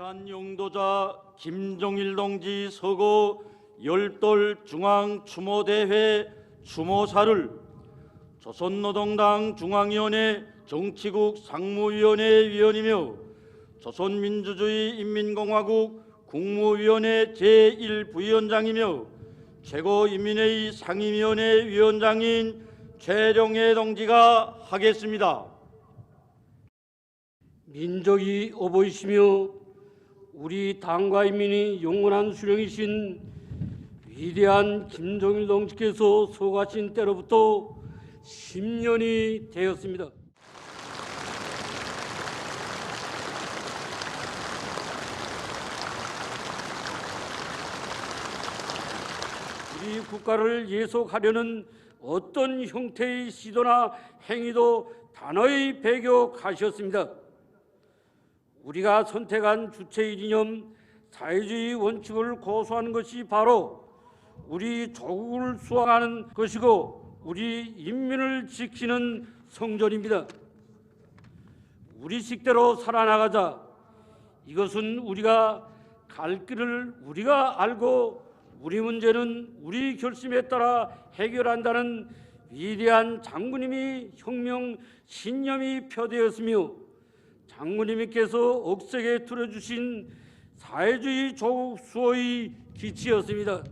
위대한 용도자 김정일 동지 서거 열돌 중앙 추모대회 추모사를 조선노동당 중앙위원회 정치국 상무위원회 위원이며 조선민주주의 인민공화국 국무위원회 제1부위원장이며 최고인민회의 상임위원회 위원장인 최룡해 동지가 하겠습니다. 민족이 어보이시며 우리 당과 인민이 영원한 수령이신 위대한 김정일 동지께서 소가신 때로부터 10년이 되었습니다. 우리 국가를 예속하려는 어떤 형태의 시도나 행위도 단호히 배격하셨습니다. 우리가 선택한 주체의 이념 사회주의 원칙을 고수하는 것이 바로 우리 조국을 수호하는 것이고 우리 인민을 지키는 성전입니다. 우리 식대로 살아나가자. 이것은 우리가 갈 길을 우리가 알고 우리 문제는 우리 결심에 따라 해결한다는 위대한 장군님이 혁명 신념이 표되었으며 장군님께서 억세게 들어주신 사회주의 조국 수호의 기치였습니다.